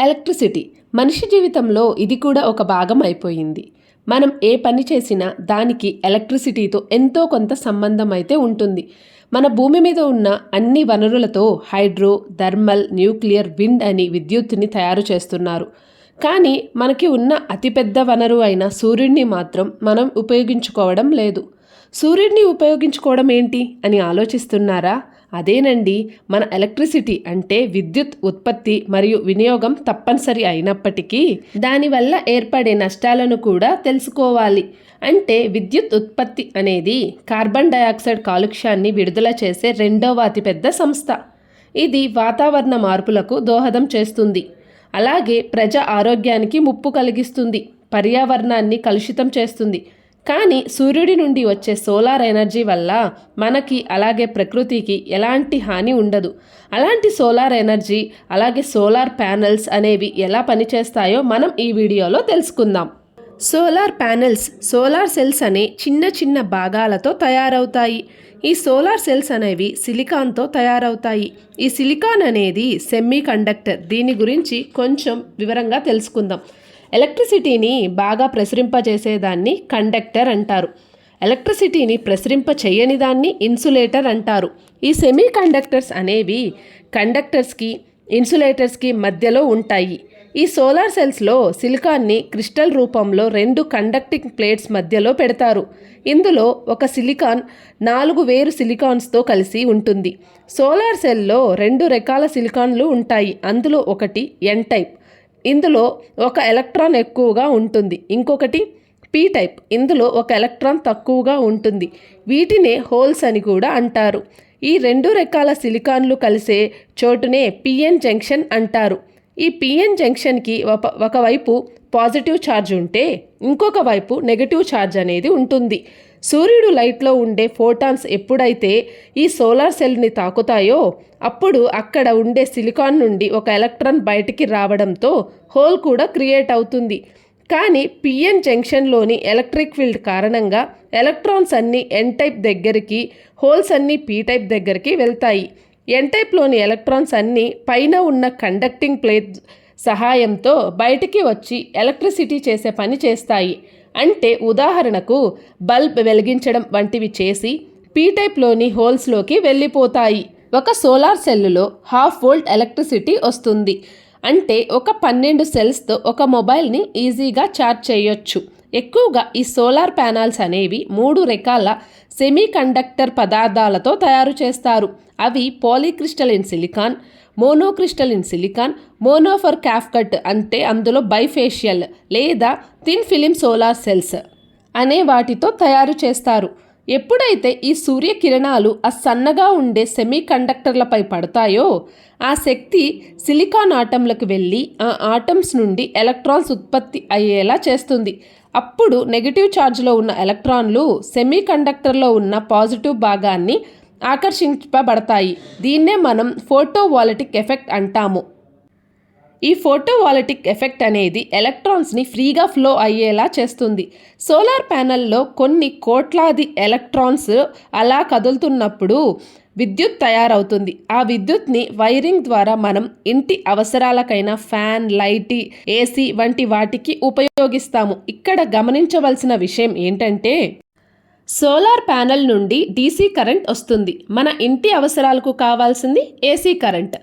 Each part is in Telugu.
ఎలక్ట్రిసిటీ. మనిషి జీవితంలో ఇది కూడా ఒక భాగం అయిపోయింది. మనం ఏ పని చేసినా దానికి ఎలక్ట్రిసిటీతో ఎంతో కొంత సంబంధం అయితే ఉంటుంది. మన భూమి మీద ఉన్న అన్ని వనరులతో హైడ్రో థర్మల్ న్యూక్లియర్ విండ్ అని విద్యుత్తుని తయారు చేస్తున్నారు. కానీ మనకి ఉన్న అతిపెద్ద వనరు అయిన సూర్యుడిని మాత్రం మనం ఉపయోగించుకోవడం లేదు. సూర్యుడిని ఉపయోగించుకోవడం ఏంటి అని ఆలోచిస్తున్నారా? అదేనండి మన ఎలక్ట్రిసిటీ అంటే విద్యుత్ ఉత్పత్తి మరియు వినియోగం తప్పనిసరి అయినప్పటికీ దానివల్ల ఏర్పడే నష్టాలను కూడా తెలుసుకోవాలి. అంటే విద్యుత్ ఉత్పత్తి అనేది కార్బన్ డయాక్సైడ్ కాలుష్యాన్ని విడుదల చేసే రెండవ అతిపెద్ద సంస్థ. ఇది వాతావరణ మార్పులకు దోహదం చేస్తుంది. అలాగే ప్రజా ఆరోగ్యానికి ముప్పు కలిగిస్తుంది. పర్యావరణాన్ని కలుషితం చేస్తుంది. కానీ సూర్యుడి నుండి వచ్చే సోలార్ ఎనర్జీ వల్ల మనకి అలాగే ప్రకృతికి ఎలాంటి హాని ఉండదు. అలాంటి సోలార్ ఎనర్జీ అలాగే సోలార్ ప్యానెల్స్ అనేవి ఎలా పనిచేస్తాయో మనం ఈ వీడియోలో తెలుసుకుందాం. సోలార్ ప్యానెల్స్ సోలార్ సెల్స్ అనే చిన్న చిన్న భాగాలతో తయారవుతాయి. ఈ సోలార్ సెల్స్ అనేవి సిలికాన్తో తయారవుతాయి. ఈ సిలికాన్ అనేది సెమీ కండక్టర్ దీని గురించి కొంచెం వివరంగా తెలుసుకుందాం. ఎలక్ట్రిసిటీని బాగా ప్రసరింపజేసేదాన్ని కండక్టర్ అంటారు. ఎలక్ట్రిసిటీని ప్రసరింప చేయని దాన్ని ఇన్సులేటర్ అంటారు. ఈ సెమీ కండక్టర్స్ అనేవి కండక్టర్స్కి ఇన్సులేటర్స్కి మధ్యలో ఉంటాయి. ఈ సోలార్ సెల్స్లో సిలికాన్ని క్రిస్టల్ రూపంలో రెండు కండక్టింగ్ ప్లేట్స్ మధ్యలో పెడతారు. ఇందులో ఒక సిలికాన్ నాలుగు వేరు సిలికాన్స్తో కలిసి ఉంటుంది. సోలార్ సెల్లో రెండు రకాల సిలికాన్లు ఉంటాయి. అందులో ఒకటి ఎన్ టైప్ ఇందులో ఒక ఎలక్ట్రాన్ ఎక్కువగా ఉంటుంది. ఇంకొకటి పీ టైప్ ఇందులో ఒక ఎలక్ట్రాన్ తక్కువగా ఉంటుంది. వీటినే హోల్స్ అని కూడా అంటారు. ఈ రెండు రకాల సిలికాన్లు కలిసే చోటునే పిఎన్ జంక్షన్ అంటారు. ఈ పిఎన్ జంక్షన్కి ఒక ఒకవైపు పాజిటివ్ ఛార్జ్ ఉంటే ఇంకొక వైపు నెగటివ్ ఛార్జ్ అనేది ఉంటుంది. సూర్యుడు లైట్లో ఉండే ఫోటాన్స్ ఎప్పుడైతే ఈ సోలార్ సెల్ని తాకుతాయో అప్పుడు అక్కడ ఉండే సిలికాన్ నుండి ఒక ఎలక్ట్రాన్ బయటికి రావడంతో హోల్ కూడా క్రియేట్ అవుతుంది. కానీ పిఎన్ జంక్షన్లోని ఎలక్ట్రిక్ ఫీల్డ్ కారణంగా ఎలక్ట్రాన్స్ అన్నీ ఎన్ టైప్ దగ్గరికి హోల్స్ అన్నీ పీ టైప్ దగ్గరికి వెళ్తాయి. ఎన్ టైప్లోని ఎలక్ట్రాన్స్ అన్నీ పైన ఉన్న కండక్టింగ్ ప్లేట్ సహాయంతో బయటికి వచ్చి ఎలక్ట్రిసిటీ చేసే పని చేస్తాయి. అంటే ఉదాహరణకు బల్బ్ వెలిగించడం వంటివి చేసి పీ టైప్లోని హోల్స్లోకి వెళ్ళిపోతాయి. ఒక సోలార్ సెల్లులో హాఫ్ వోల్ట్ ఎలక్ట్రిసిటీ వస్తుంది. అంటే ఒక పన్నెండు సెల్స్తో ఒక మొబైల్ని ఈజీగా ఛార్జ్ చేయొచ్చు. ఎక్కువగా ఈ సోలార్ ప్యానల్స్ అనేవి మూడు రకాల సెమీ కండక్టర్ పదార్థాలతో తయారు చేస్తారు. అవి పాలీక్రిస్టలిన్ సిలికాన్ మోనోక్రిస్టలిన్ సిలికాన్ మోనోఫర్ క్యాఫ్కట్ అంటే అందులో బైఫేషియల్ లేదా థిన్ ఫిలిం సోలార్ సెల్స్ అనే వాటితో తయారు చేస్తారు. ఎప్పుడైతే ఈ సూర్యకిరణాలు ఆ సన్నగా ఉండే సెమీ కండక్టర్లపై పడతాయో ఆ శక్తి సిలికాన్ ఆటంలకు వెళ్ళి ఆ ఆటమ్స్ నుండి ఎలక్ట్రాన్స్ ఉత్పత్తి అయ్యేలా చేస్తుంది. అప్పుడు నెగిటివ్ ఛార్జ్లో ఉన్న ఎలక్ట్రాన్లు సెమీ కండక్టర్లో ఉన్న పాజిటివ్ భాగాన్ని ఆకర్షింపబడతాయి. దీన్నే మనం ఫోటోవాలటిక్ ఎఫెక్ట్ అంటాము. ఈ ఫోటోవాలటిక్ ఎఫెక్ట్ అనేది ఎలక్ట్రాన్స్ని ఫ్రీగా ఫ్లో అయ్యేలా చేస్తుంది. సోలార్ ప్యానెల్లో కొన్ని కోట్లాది ఎలక్ట్రాన్స్ అలా కదులుతున్నప్పుడు విద్యుత్ తయారవుతుంది. ఆ విద్యుత్ని వైరింగ్ ద్వారా మనం ఇంటి అవసరాలకైనా ఫ్యాన్ లైట్ ఏసీ వంటి వాటికి ఉపయోగిస్తాము. ఇక్కడ గమనించవలసిన విషయం ఏంటంటే సోలార్ ప్యానెల్ నుండి డీసీ కరెంట్ వస్తుంది. మన ఇంటి అవసరాలకు కావాల్సింది ఏసీ కరెంట్.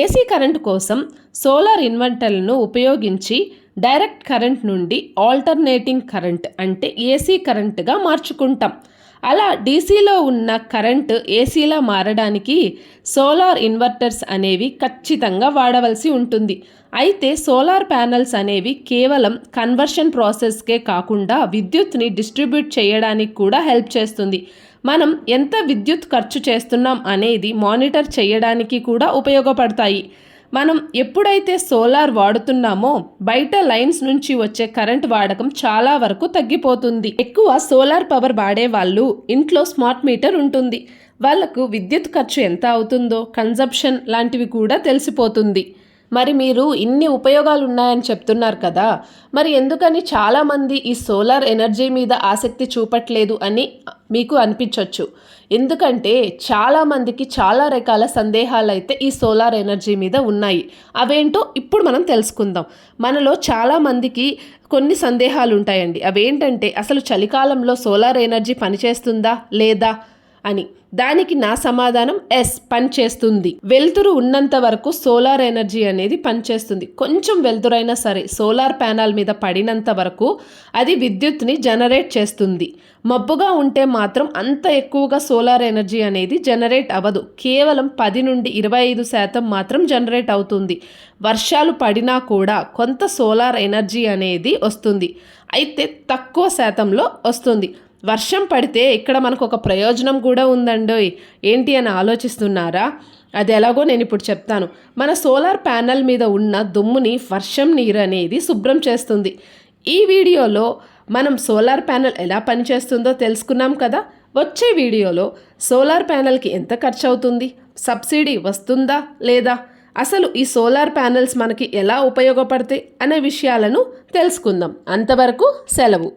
ఏసీ కరెంట్ కోసం సోలార్ ఇన్వర్టర్లను ఉపయోగించి డైరెక్ట్ కరెంట్ నుండి ఆల్టర్నేటింగ్ కరెంట్ అంటే ఏసీ కరెంట్గా మార్చుకుంటాం. అలా డీసీలో ఉన్న కరెంటు ఏసీలా మారడానికి సోలార్ ఇన్వర్టర్స్ అనేవి ఖచ్చితంగా వాడవలసి ఉంటుంది. అయితే సోలార్ ప్యానల్స్ అనేవి కేవలం కన్వర్షన్ ప్రాసెస్కే కాకుండా విద్యుత్ని డిస్ట్రిబ్యూట్ చేయడానికి కూడా హెల్ప్ చేస్తుంది. మనం ఎంత విద్యుత్ ఖర్చు చేస్తున్నాం అనేది మానిటర్ చేయడానికి కూడా ఉపయోగపడతాయి. మనం ఎప్పుడైతే సోలార్ వాడుతున్నామో బయట లైన్స్ నుంచి వచ్చే కరెంట్ వాడకం చాలా వరకు తగ్గిపోతుంది. ఎక్కువ సోలార్ పవర్ వాడే వాళ్ళు ఇంట్లో స్మార్ట్ మీటర్ ఉంటుంది. వాళ్ళకు విద్యుత్ ఖర్చు ఎంత అవుతుందో కన్జప్షన్ లాంటివి కూడా తెలిసిపోతుంది. మరి మీరు ఇన్ని ఉపయోగాలు ఉన్నాయని చెప్తున్నారు కదా మరి ఎందుకని చాలామంది ఈ సోలార్ ఎనర్జీ మీద ఆసక్తి చూపట్లేదు అని మీకు అనిపించవచ్చు ఎందుకంటే చాలామందికి చాలా రకాల సందేహాలు అయితే ఈ సోలార్ ఎనర్జీ మీద ఉన్నాయి. అవేంటో ఇప్పుడు మనం తెలుసుకుందాం. మనలో చాలామందికి కొన్ని సందేహాలు ఉంటాయండి అవేంటంటే అసలు చలికాలంలో సోలార్ ఎనర్జీ పనిచేస్తుందా లేదా? అని. దానికి నా సమాధానం ఎస్ పనిచేస్తుంది వెలుతురు ఉన్నంత వరకు సోలార్ ఎనర్జీ అనేది పనిచేస్తుంది కొంచెం వెలుతురైనా సరే సోలార్ ప్యానల్ మీద పడినంత వరకు అది విద్యుత్ని జనరేట్ చేస్తుంది. మబ్బుగా ఉంటే మాత్రం అంత ఎక్కువగా సోలార్ ఎనర్జీ అనేది జనరేట్ అవ్వదు. కేవలం పది నుండి ఇరవై ఐదు శాతం మాత్రం జనరేట్ అవుతుంది. వర్షాలు పడినా కూడా కొంత సోలార్ ఎనర్జీ అనేది వస్తుంది. అయితే తక్కువ శాతంలో వస్తుంది. వర్షం పడితే ఇక్కడ మనకు ఒక ప్రయోజనం కూడా ఉందండోయ్. ఏంటి అని ఆలోచిస్తున్నారా? అది ఎలాగో నేను ఇప్పుడు చెప్తాను. మన సోలార్ ప్యానల్ మీద ఉన్న దుమ్ముని వర్షం నీరు అనేది శుభ్రం చేస్తుంది. ఈ వీడియోలో మనం సోలార్ ప్యానెల్ ఎలా పనిచేస్తుందో తెలుసుకున్నాం కదా? వచ్చే వీడియోలో సోలార్ ప్యానెల్కి ఎంత ఖర్చు అవుతుంది సబ్సిడీ వస్తుందా లేదా? అసలు ఈ సోలార్ ప్యానెల్స్ మనకి ఎలా ఉపయోగపడతాయి అనే విషయాలను తెలుసుకుందాం. అంతవరకు సెలవు.